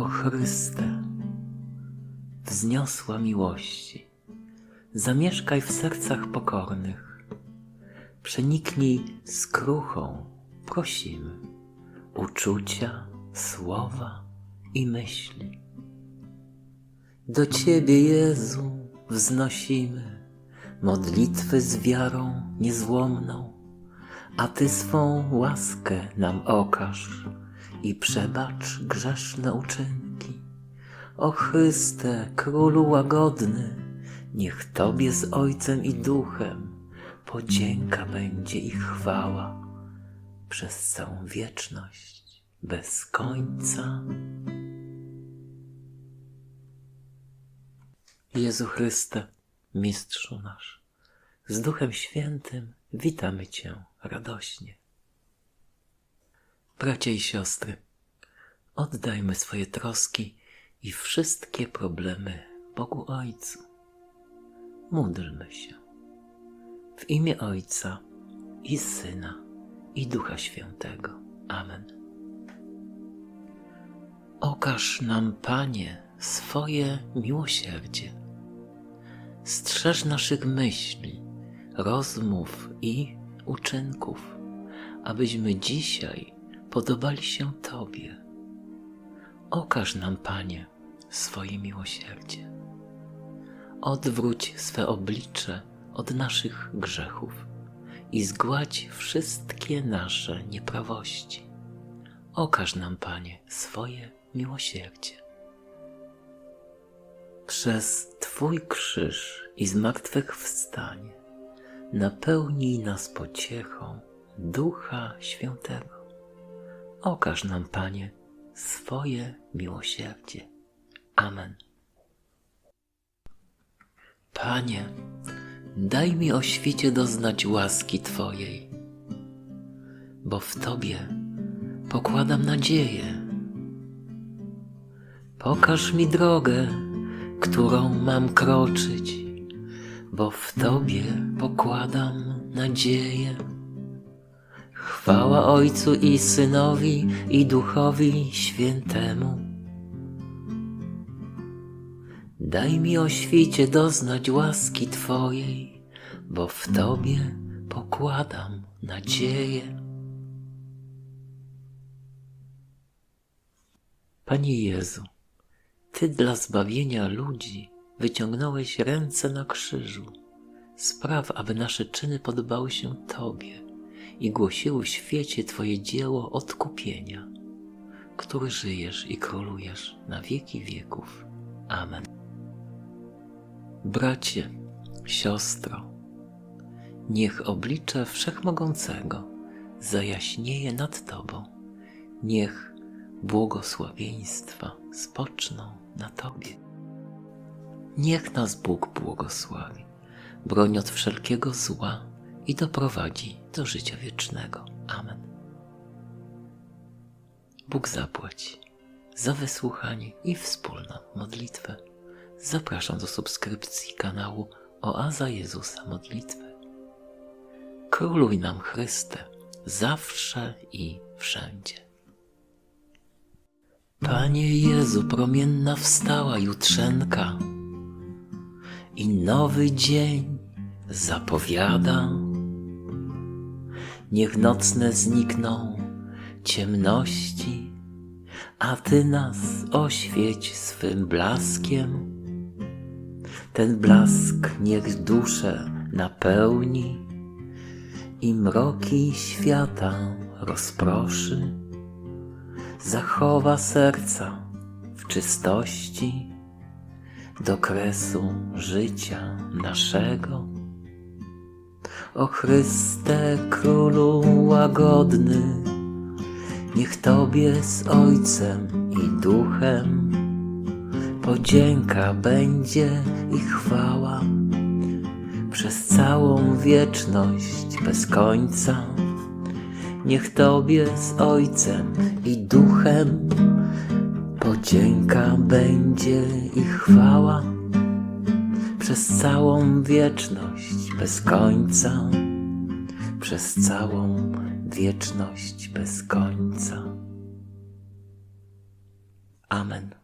O Chryste, wzniosła miłości, zamieszkaj w sercach pokornych, przeniknij skruchą, prosimy, uczucia, słowa i myśli. Do Ciebie, Jezu, wznosimy modlitwy z wiarą niezłomną, a Ty swą łaskę nam okaż i przebacz grzeszne uczynki. O Chryste, Królu łagodny, niech Tobie z Ojcem i Duchem podzięka będzie i chwała przez całą wieczność bez końca. Jezu Chryste, Mistrzu nasz, z Duchem Świętym witamy Cię radośnie. Bracia i siostry, oddajmy swoje troski i wszystkie problemy Bogu Ojcu. Módlmy się. W imię Ojca i Syna i Ducha Świętego. Amen. Okaż nam, Panie, swoje miłosierdzie. Strzeż naszych myśli, rozmów i uczynków, abyśmy dzisiaj podobali się Tobie. Okaż nam, Panie, swoje miłosierdzie. Odwróć swe oblicze od naszych grzechów i zgładź wszystkie nasze nieprawości. Okaż nam, Panie, swoje miłosierdzie. Przez Twój krzyż i zmartwychwstanie napełnij nas pociechą Ducha Świętego. Okaż nam, Panie, swoje miłosierdzie. Amen. Panie, daj mi o świcie doznać łaski Twojej, bo w Tobie pokładam nadzieję. Pokaż mi drogę, którą mam kroczyć, bo w Tobie pokładam nadzieję. Chwała Ojcu i Synowi i Duchowi Świętemu. Daj mi o świcie doznać łaski Twojej, bo w Tobie pokładam nadzieję. Panie Jezu, Ty dla zbawienia ludzi wyciągnąłeś ręce na krzyżu. Spraw, aby nasze czyny podobały się Tobie i głosiły w świecie Twoje dzieło odkupienia, który żyjesz i królujesz na wieki wieków. Amen. Bracie, siostro, niech oblicze Wszechmogącego zajaśnieje nad Tobą. Niech błogosławieństwa spoczną na Tobie. Niech nas Bóg błogosławi, broń od wszelkiego zła i doprowadzi do życia wiecznego. Amen. Bóg zapłać za wysłuchanie i wspólną modlitwę. Zapraszam do subskrypcji kanału Oaza Jezusa Modlitwy. Króluj nam Chryste, zawsze i wszędzie. Panie Jezu, promienna wstała jutrzenka i nowy dzień zapowiada. Niech nocne znikną ciemności, a Ty nas oświeć swym blaskiem. Ten blask niech duszę napełni i mroki świata rozproszy. Zachowa serca w czystości do kresu życia naszego. O Chryste, Królu łagodny, niech Tobie z Ojcem i Duchem podzięka będzie i chwała przez całą wieczność bez końca. Niech Tobie z Ojcem i Duchem podzięka będzie i chwała przez całą wieczność bez końca, przez całą wieczność bez końca. Amen.